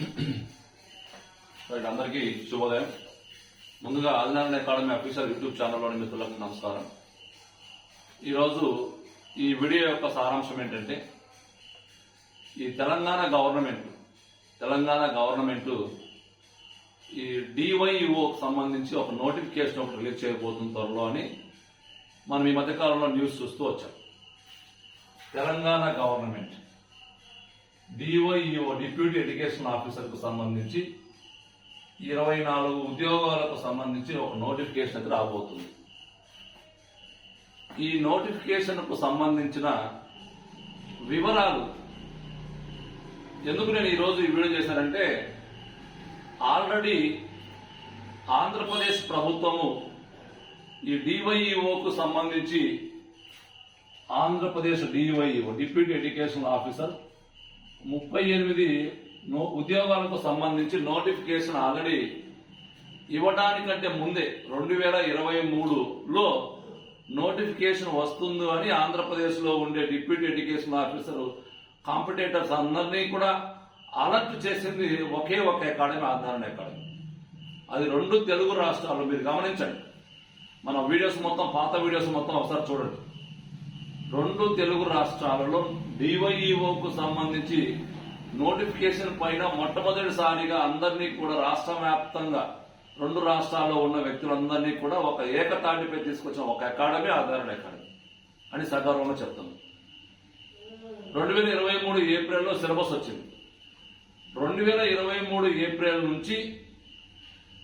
Right అందరికీ శుభోదయం. ముందుగా ఆదినారాయణ అకాడమీ అఫీషియల్ యూట్యూబ్ ఛానల్లోని మిత్రులకు నమస్కారం. ఈరోజు ఈ వీడియో యొక్క సారాంశం ఏంటంటే ఈ తెలంగాణ గవర్నమెంట్ తెలంగాణ గవర్నమెంట్ ఈ డివైఓకి సంబంధించి ఒక నోటిఫికేషన్ ఒకటి రిలీజ్ చేయబోతున్న త్వరలో అని మనం ఈ మధ్యకాలంలో న్యూస్ చూస్తూ వచ్చాం. Telangana government. DYEO deputy education ఆఫీసర్కు సంబంధించి ఇరవై నాలుగు ఉద్యోగాలకు సంబంధించి ఒక నోటిఫికేషన్ అయితే రాబోతుంది. ఈ నోటిఫికేషన్కు సంబంధించిన వివరాలు ఎందుకు నేను ఈరోజు ఈ వీడియో చేశానంటే ఆల్రెడీ ఆంధ్రప్రదేశ్ ప్రభుత్వము ఈ డివైఈఓకు సంబంధించి Andhra Pradesh DYEO deputy education officer ముప్పై ఎనిమిది నో- ఉద్యోగాలకు సంబంధించి నోటిఫికేషన్ ఆల్రెడీ ఇవ్వడానికంటే ముందే రెండు వేల ఇరవై మూడులో నోటిఫికేషన్ వస్తుంది అని ఆంధ్రప్రదేశ్లో ఉండే డిప్యూటీ ఎడ్యుకేషన్ ఆఫీసర్ కాంపిటేటర్స్ అందరినీ కూడా అలర్ట్ చేసింది ఒకే ఒక అకాడమీ ఆధారణ అకాడమీ. అది రెండు తెలుగు రాష్ట్రాలు. మీరు గమనించండి. మన వీడియోస్ మొత్తం పాత వీడియోస్ మొత్తం ఒకసారి చూడండి. రెండు తెలుగు రాష్ట్రాలలో డివైఈఓకు సంబంధించి నోటిఫికేషన్ పైన మొట్టమొదటిసారిగా అందరినీ కూడా రాష్ట్ర వ్యాప్తంగా రెండు రాష్ట్రాల్లో ఉన్న వ్యక్తులందరినీ కూడా ఒక ఏకతాటిపై తీసుకొచ్చిన ఒక అకాడమీ ఆధారణ అకాడమీ అని సగర్వంగా చెప్తున్నాం రెండు వేల ఇరవై మూడు ఏప్రిల్లో సిలబస్ వచ్చింది. రెండు వేల ఇరవై మూడు ఏప్రిల్ నుంచి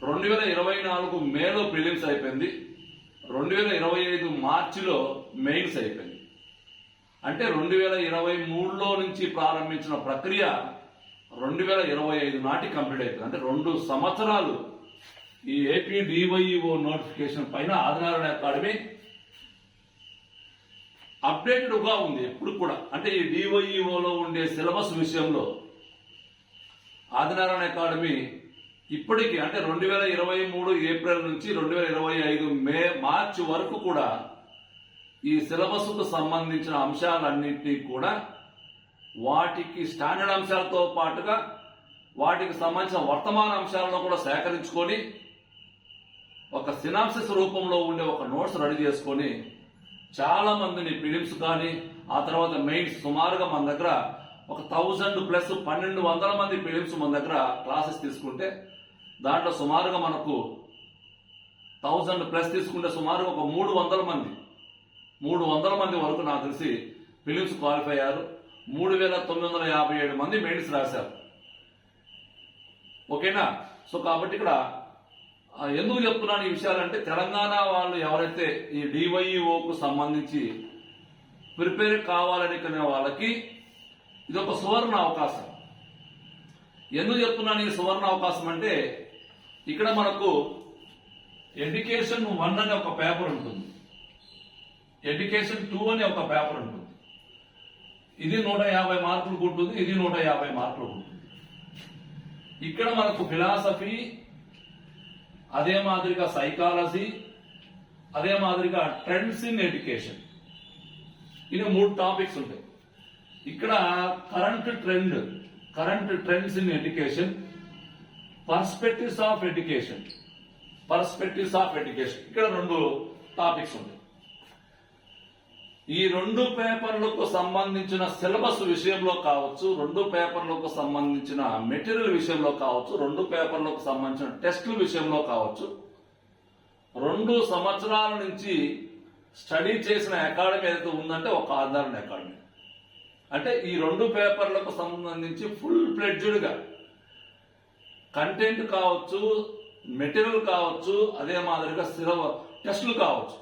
రెండు వేల ఇరవై నాలుగు మేలో ప్రిలిమ్స్ అయిపోయింది. రెండు వేల ఇరవై ఐదు మార్చిలో మెయిన్స్ అయిపోయింది. అంటే రెండు వేల ఇరవై మూడులో నుంచి ప్రారంభించిన ప్రక్రియ రెండు వేల ఇరవై ఐదు నాటి కంప్లీట్ అవుతుంది అంటే రెండు సంవత్సరాలు ఈ ఏపీ డివైఓ నోటిఫికేషన్ పైన ఆదినారాయణ అకాడమీ అప్డేటెడ్గా ఉంది ఎప్పుడు కూడా. అంటే ఈ డివైఈఓలో ఉండే సిలబస్ విషయంలో ఆదినారాయణ అకాడమీ ఇప్పటికీ అంటే రెండు వేల ఇరవై మూడు ఏప్రిల్ నుంచి రెండు వేల ఇరవై ఐదు మే మార్చి వరకు కూడా ఈ సిలబస్కు సంబంధించిన అంశాలన్నింటినీ కూడా వాటికి స్టాండర్డ్ అంశాలతో పాటుగా వాటికి సంబంధించిన వర్తమాన అంశాలను కూడా సేకరించుకొని ఒక సినాప్సిస్ రూపంలో ఉండే ఒక నోట్స్ రెడీ చేసుకొని చాలా మందిని ఫిలిమ్స్ కానీ ఆ తర్వాత మెయిన్స్ సుమారుగా మన దగ్గర ఒక థౌజండ్ ప్లస్ పన్నెండు వందల మంది ఫిలిమ్స్ మన దగ్గర క్లాసెస్ తీసుకుంటే దాంట్లో సుమారుగా మనకు థౌజండ్ ప్లస్ తీసుకుంటే సుమారుగా ఒక మూడు వందల మంది మూడు వందల మంది వరకు నాకు తెలిసి ఫిలిమ్స్ క్వాలిఫై అయ్యారు. మూడు వేల తొమ్మిది వందల యాభై ఏడు మంది మెయిన్స్ రాశారు. ఓకేనా? సో కాబట్టి ఇక్కడ ఎందుకు చెప్తున్నాను ఈ విషయాలంటే తెలంగాణ వాళ్ళు ఎవరైతే ఈ డివైఓకు సంబంధించి ప్రిపేర్ కావాలనుకునే వాళ్ళకి ఇది ఒక సువర్ణ అవకాశం. ఎందుకు చెప్తున్నాను ఈ సువర్ణ అవకాశం అంటే ఇక్కడ మనకు ఎడ్యుకేషన్ వన్ అనే ఒక పేపర్ ఉంటుంది. ఎడ్యుకేషన్ టూ అనే ఒక పేపర్ ఉంటుంది. ఇది నూట యాభై మార్కులకు ఉంటుంది ఇది నూట యాభై మార్కులకు ఉంటుంది ఇక్కడ మనకు ఫిలాసఫీ అదే మాదిరిగా సైకాలజీ అదే మాదిరిగా ట్రెండ్స్ ఇన్ ఎడ్యుకేషన్ ఇది మూడు టాపిక్స్ ఉంటాయి. ఇక్కడ current trend current trends in education perspectives of education perspectives of education ఇక్కడ రెండు టాపిక్స్ ఉంటాయి. ఈ రెండు పేపర్లకు సంబంధించిన సిలబస్ విషయంలో కావచ్చు రెండు పేపర్లకు సంబంధించిన మెటీరియల్ విషయంలో కావచ్చు రెండు పేపర్లకు సంబంధించిన టెస్టుల విషయంలో కావచ్చు రెండు సంవత్సరాల నుంచి స్టడీ చేసిన అకాడమీ ఏదైతే ఉందంటే ఒక ఆధారణ అకాడమీ. అంటే ఈ రెండు పేపర్లకు సంబంధించి ఫుల్గా కంటెంట్ కావచ్చు మెటీరియల్ కావచ్చు అదే మాదిరిగా స్థిర టెస్టులు కావచ్చు.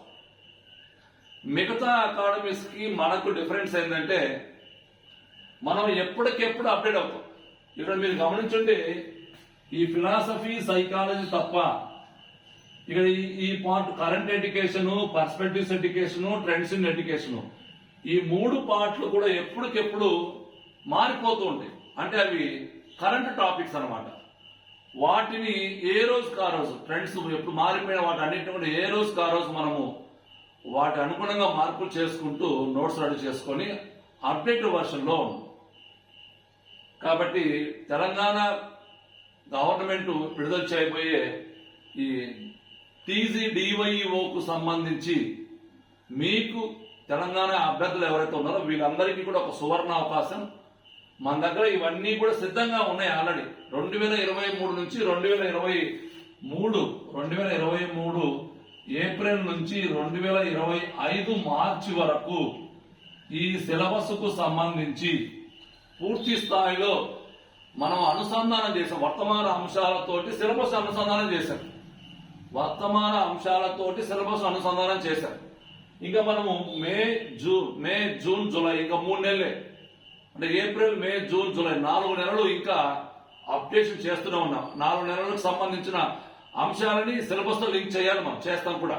మిగతా అకాడమీస్కి మనకు డిఫరెన్స్ ఏంటంటే మనం ఎప్పటికెప్పుడు అప్డేట్ అవుతాం ఇక్కడ మీరు గమనించండి ఈ ఫిలాసఫీ సైకాలజీ తప్ప ఇక్కడ ఈ- part current education perspectives education trends in education ఈ మూడు పార్ట్లు కూడా ఎప్పటికెప్పుడు మారిపోతూ ఉంటాయి. అంటే అవి కరెంట్ టాపిక్స్ అన్నమాట. వాటిని ఏ రోజు కా రోజు ట్రెండ్స్ ఎప్పుడు మారిపోయిన వాటి అన్నింటిని కూడా ఏ రోజు కా రోజు మనము వాటి అనుగుణంగా మార్పులు చేసుకుంటూ నోట్స్ రెడీ చేసుకొని అప్డేట్ వర్షన్లో కాబట్టి తెలంగాణ గవర్నమెంట్ విడుదల చేయబోయే ఈ టీజీ డివైఓకు సంబంధించి మీకు తెలంగాణ అభ్యర్థులు ఎవరైతే ఉన్నారో వీళ్ళందరికీ కూడా ఒక సువర్ణ అవకాశం. మన దగ్గర ఇవన్నీ కూడా సిద్ధంగా ఉన్నాయి ఆల్రెడీ. రెండు వేల ఇరవై మూడు నుంచి రెండు వేల ఇరవై మూడు రెండు వేల ఇరవై మూడు ఏప్రిల్ నుంచి రెండు వేల ఇరవై ఐదు మార్చి వరకు ఈ సిలబస్కు సంబంధించి పూర్తి స్థాయిలో మనం అనుసంధానం చేసాం వర్తమాన అంశాలతోటి సిలబస్ అనుసంధానం చేశాం. వర్తమాన అంశాలతోటి సిలబస్ అనుసంధానం చేశాం. ఇంకా మనము May June May June July ఇంకా మూడు నెలలే. అంటే ఏప్రిల్ మే జూన్ జూలై నాలుగు నెలలు ఇంకా అప్డేషన్ చేస్తూనే ఉన్నాం. నాలుగు నెలలకు సంబంధించిన అంశాలని సిలబస్తో లింక్ చేయాలి మనం చేస్తాం కూడా.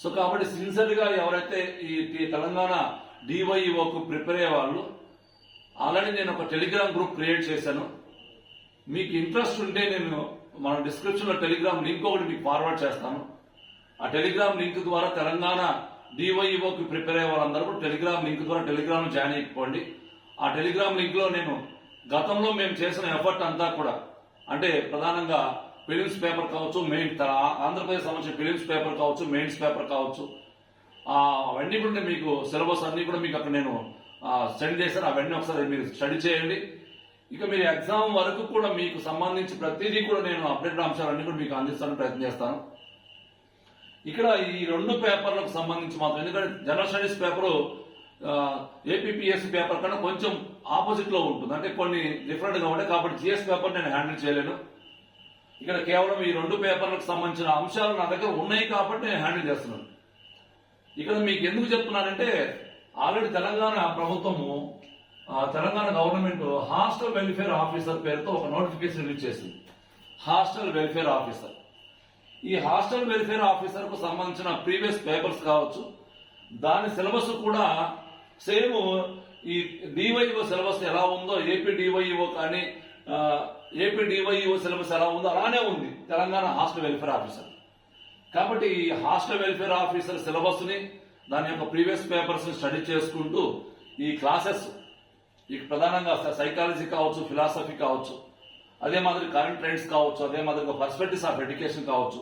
సో కాబట్టి సిన్సియర్గా ఎవరైతే ఈ తెలంగాణ డివైఓకు ప్రిపేర్ అయ్యే వాళ్ళు ఆల్రెడీ నేను ఒక టెలిగ్రామ్ గ్రూప్ క్రియేట్ చేశాను. మీకు ఇంట్రెస్ట్ ఉంటే నేను మన డిస్క్రిప్షన్లో టెలిగ్రామ్ లింక్ ఒకటి మీకు ఫార్వర్డ్ చేస్తాను. ఆ టెలిగ్రామ్ లింక్ ద్వారా తెలంగాణ డివైఓకి ప్రిపేర్ అయ్యే వాళ్ళందరూ కూడా టెలిగ్రామ్ లింక్ ద్వారా టెలిగ్రామ్ జాయిన్ అయిపోండి. ఆ టెలిగ్రామ్ లింక్లో నేను గతంలో మేము చేసిన ఎఫర్ట్ అంతా కూడా అంటే ప్రధానంగా ఫిలిమ్స్ పేపర్ కావచ్చు మెయిన్ ఆంధ్రప్రదేశ్ సంబంధించిన ఫిలిమ్స్ పేపర్ కావచ్చు మెయిన్స్ పేపర్ కావచ్చు. అవన్నీ కూడా మీకు సిలబస్ అన్నీ కూడా మీకు అక్కడ నేను స్టడీ చేశాను. అవన్నీ ఒకసారి మీరు స్టడీ చేయండి. ఇక మీరు ఎగ్జామ్ వరకు కూడా మీకు సంబంధించి ప్రతిదీ కూడా నేను అప్డేట్ అంశాలన్నీ కూడా మీకు అందిస్తాను ప్రయత్నం చేస్తాను. ఇక్కడ ఈ రెండు పేపర్లకు సంబంధించి మాత్రం ఎందుకంటే general studies paper APPSC paper కన్నా కొంచెం ఆపోజిట్లో ఉంటుంది. అంటే కొన్ని డిఫరెంట్గా ఉంటాయి కాబట్టి జిఎస్ పేపర్ నేను హ్యాండిల్ చేయలేను. ఇక్కడ కేవలం ఈ రెండు పేపర్లకు సంబంధించిన అంశాలు నా దగ్గర ఉన్నాయి కాబట్టి నేను హ్యాండిల్ చేస్తున్నాను. ఇక్కడ మీకు ఎందుకు చెప్తున్నానంటే ఆల్రెడీ తెలంగాణ ప్రభుత్వము Telangana government hostel welfare officer పేరుతో ఒక నోటిఫికేషన్ రిలీజ్ చేసింది. Hostel welfare officer. ఈ హాస్టల్ వెల్ఫేర్ ఆఫీసర్కు సంబంధించిన ప్రీవియస్ పేపర్స్ కావచ్చు దాని సిలబస్ కూడా సేమ్ ఈ డివైఓ సిలబస్ ఎలా ఉందో ఏపీ డివైఓ కానీ ఏపీ డివైఓ సిలబస్ ఎలా ఉందో అలానే ఉంది. Telangana hostel welfare officer. కాబట్టి ఈ హాస్టల్ వెల్ఫేర్ ఆఫీసర్ సిలబస్ని దాని యొక్క ప్రీవియస్ పేపర్స్ని స్టడీ చేసుకుంటూ ఈ క్లాసెస్ ఈ ప్రధానంగా సైకాలజీ కావచ్చు ఫిలాసఫీ కావచ్చు అదే మాదిరి కరెంట్ ట్రెండ్స్ కావచ్చు అదే మాదిరిగా పర్స్పెక్టివ్స్ ఆఫ్ ఎడ్యుకేషన్ కావచ్చు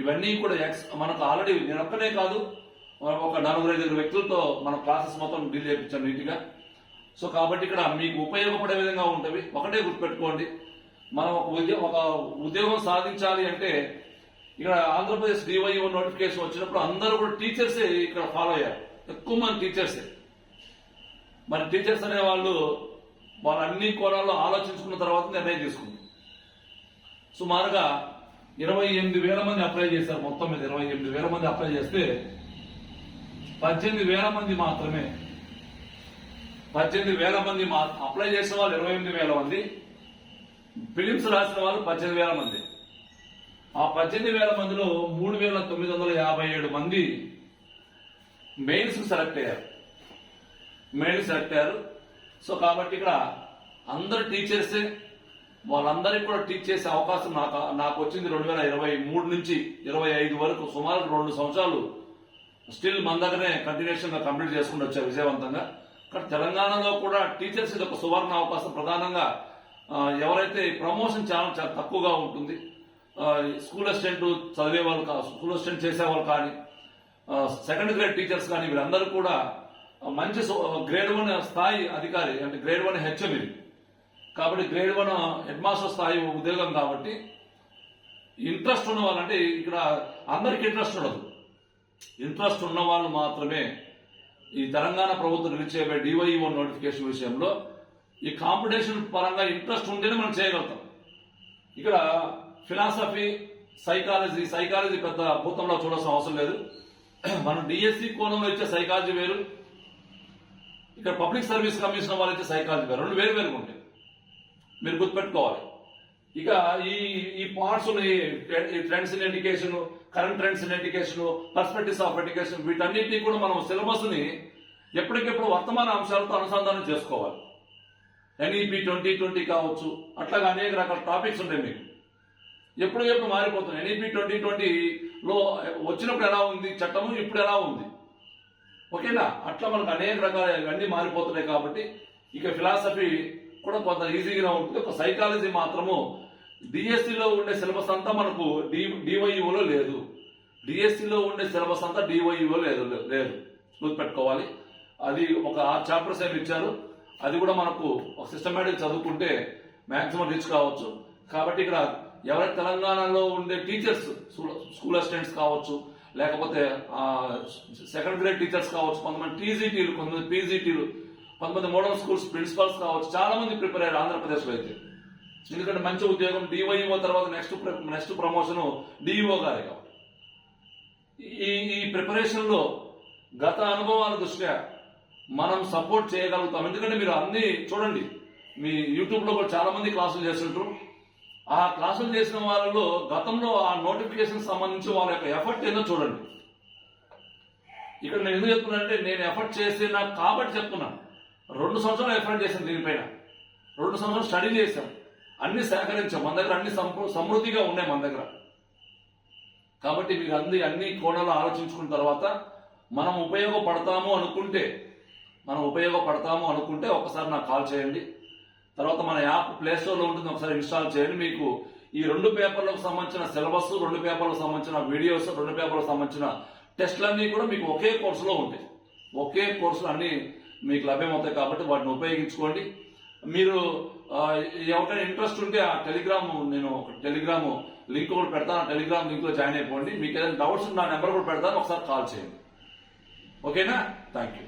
ఇవన్నీ కూడా ఎక్స్ మనకు ఆల్రెడీ నేను ఒక్కనే కాదు ఒక నలుగురు ఐదుగురు వ్యక్తులతో మన క్లాసెస్ మొత్తం డీల్ చేయించాం నీట్గా. సో కాబట్టి ఇక్కడ మీకు ఉపయోగపడే విధంగా ఉంటుంది ఒకటే గుర్తుపెట్టుకోండి. మనం ఒక ఉద్యోగం ఒక ఉద్యోగం సాధించాలి అంటే ఇక్కడ ఆంధ్రప్రదేశ్ డివైఓ నోటిఫికేషన్ వచ్చినప్పుడు అందరూ కూడా టీచర్సే ఇక్కడ ఫాలో అయ్యారు. ఎక్కువ మంది టీచర్సే మరి టీచర్స్ అనే వాళ్ళు వాళ్ళు అన్ని కోణాల్లో ఆలోచించుకున్న తర్వాత నిర్ణయం తీసుకుంది. సుమారుగా ఇరవై ఎనిమిది వేల మంది అప్లై చేశారు మొత్తం మీద. ఇరవై ఎనిమిది వేల మంది అప్లై చేస్తే పద్దెనిమిది వేల మంది మాత్రమే. పద్దెనిమిది వేల మంది అప్లై చేసిన వాళ్ళు ఇరవై ఎనిమిది వేల మంది. ఫిలిమ్స్ రాసిన వాళ్ళు పద్దెనిమిది వేల మంది. ఆ పద్దెనిమిది వేల మందిలో మూడు వేల తొమ్మిది వందల యాభై ఏడు మంది మెయిన్స్ సెలెక్ట్ అయ్యారు. మెయిన్స్ సెలెక్ట్ అయ్యారు. సో కాబట్టి ఇక్కడ అందరు టీచర్సే వాళ్ళందరికీ కూడా టీచ్ చేసే అవకాశం నాకు నాకు వచ్చింది రెండు వేల ఇరవై మూడు నుంచి ఇరవై ఐదు వరకు. సుమారు రెండు సంవత్సరాలు స్టిల్ మన దగ్గరనే కంటిన్యూషన్గా కంప్లీట్ చేసుకుంటూ వచ్చారు విజయవంతంగా. కానీ తెలంగాణలో కూడా టీచర్స్ ఇది ఒక సువర్ణ అవకాశం ప్రధానంగా. ఎవరైతే ప్రమోషన్ చాలా చాలా తక్కువగా ఉంటుంది స్కూల్ అసిస్టెంట్ చదివే వాళ్ళు కా- స్కూల్ అసిస్టెంట్ చేసేవాళ్ళు కానీ సెకండ్ గ్రేడ్ టీచర్స్ కానీ వీళ్ళందరూ కూడా మంచి గ్రేడ్ వన్ స్థాయి అధికారి అంటే గ్రేడ్ వన్ హెచ్ఎం ఇది కాబట్టి గ్రేడ్ వన్ హెడ్ మాస్టర్ స్థాయి ఉద్యోగం కాబట్టి ఇంట్రెస్ట్ ఉన్న వాళ్ళంటే ఇక్కడ అందరికి ఇంట్రెస్ట్ ఉండదు. ఇంట్రెస్ట్ ఉన్న వాళ్ళు మాత్రమే ఈ తెలంగాణ ప్రభుత్వం రిలీజ్ చేయబడే డివైఓ నోటిఫికేషన్ విషయంలో ఈ కాంపిటీషన్ పరంగా ఇంట్రెస్ట్ ఉంటేనే మనం చేయగలుగుతాం. ఇక్కడ ఫిలాసఫీ సైకాలజీ సైకాలజీ పెద్ద భూతంలో చూడాల్సిన అవసరం లేదు. మనం డిఎస్సి కోణంలో ఇచ్చే సైకాలజీ వేరు. ఇక్కడ పబ్లిక్ సర్వీస్ కమిషన్ వాళ్ళు ఇచ్చే సైకాలజీ వేరు. రెండు వేరు వేరుగా ఉంటాయి. మీరు గుర్తుపెట్టుకోవాలి. ఇక ఈ ఈ పార్ట్స్ ఈ trends in education current trends in education perspectives of education వీటన్నిటినీ కూడా మనం సిలబస్ని ఎప్పటికెప్పుడు వర్తమాన అంశాలతో అనుసంధానం చేసుకోవాలి. ఎన్ఈపి ట్వంటీ ట్వంటీ కావచ్చు. అట్లాగా అనేక రకాల టాపిక్స్ ఉంటాయి మీకు. ఎప్పుడు ఎప్పుడు మారిపోతుంది ఎన్ఈపి ట్వంటీ ట్వంటీలో వచ్చినప్పుడు ఎలా ఉంది? చట్టము ఇప్పుడు ఎలా ఉంది? ఓకేనా? అట్లా మనకు అనేక రకాల ఇవన్నీ మారిపోతున్నాయి కాబట్టి ఇక ఫిలాసఫీ కూడా కొంత ఈజీగా ఉంటుంది. ఒక సైకాలజీ మాత్రము డిఎస్సిలో ఉండే సిలబస్ అంతా మనకు డి డివైఓలో లేదు. డిఎస్సిలో ఉండే సిలబస్ అంతా డివైఓ లేదు లేదు. గుర్తుపెట్టుకోవాలి అది ఒక ఆరు చాప్టర్స్ ఏమి ఇచ్చారు? అది కూడా మనకు ఒక సిస్టమేటిక్ చదువుకుంటే మ్యాక్సిమం రీచ్ కావచ్చు. కాబట్టి ఇక్కడ ఎవరైతే తెలంగాణలో ఉండే టీచర్స్ స్కూల్ అసిస్టెంట్స్ కావచ్చు లేకపోతే సెకండ్ గ్రేడ్ టీచర్స్ కావచ్చు కొంతమంది టీజీటీలు కొంతమంది పీజీటీలు కొంతమంది మోడల్ స్కూల్స్ ప్రిన్సిపల్స్ కావచ్చు చాలా మంది ప్రిపేర్ అయ్యారు ఆంధ్రప్రదేశ్లో అయితే. ఎందుకంటే మంచి ఉద్యోగం డివైఓ తర్వాత నెక్స్ట్ నెక్స్ట్ ప్రమోషన్ డిఈఓ గారే కాబట్టి. ఈ ఈ ప్రిపరేషన్లో గత అనుభవాల దృష్ట్యా మనం సపోర్ట్ చేయగలుగుతాం. ఎందుకంటే మీరు అన్ని చూడండి మీ యూట్యూబ్లో కూడా చాలా మంది క్లాసులు చేస్తుంటారు. ఆ క్లాసులు చేసిన వాళ్ళలో గతంలో ఆ నోటిఫికేషన్ సంబంధించి వాళ్ళ యొక్క ఎఫర్ట్ ఏందో చూడండి. ఇక్కడ నేను ఎందుకు చెప్తున్నానంటే నేను ఎఫర్ట్ చేసిన కాబట్టి చెప్తున్నాను రెండు సంవత్సరాలు ఎఫర్ట్ చేశాను దీనిపైన. రెండు సంవత్సరాలు స్టడీ చేశాం. అన్ని సేకరించాం. మన దగ్గర అన్ని సమృద్ధిగా ఉన్నాయి మన దగ్గర. కాబట్టి మీకు అన్ని అన్ని కోణాలు ఆలోచించుకున్న తర్వాత మనం ఉపయోగపడతాము అనుకుంటే మనం ఉపయోగపడతాము అనుకుంటే ఒకసారి నాకు కాల్ చేయండి. తర్వాత మన యాప్ ప్లే స్టోర్లో ఉంటుంది ఒకసారి ఇన్స్టాల్ చేయండి. మీకు ఈ రెండు పేపర్లకు సంబంధించిన సిలబస్ రెండు పేపర్లకు సంబంధించిన వీడియోస్ రెండు పేపర్లకు సంబంధించిన టెస్ట్లన్నీ కూడా మీకు ఒకే కోర్సులో ఉంటాయి. ఒకే కోర్సులో అన్ని మీకు లభ్యమవుతాయి కాబట్టి వాటిని ఉపయోగించుకోండి. మీరు ఎవరికైనా ఇంట్రెస్ట్ ఉంటే ఆ టెలిగ్రామ్ నేను ఒక టెలిగ్రామ్ లింక్ కూడా పెడతాను. ఆ టెలిగ్రామ్ లింక్లో జాయిన్ అయిపోండి. మీకు ఏదైనా డౌట్స్ నా నెంబర్ కూడా పెడతాను. ఒకసారి కాల్ చేయండి. ఓకేనా? Thank you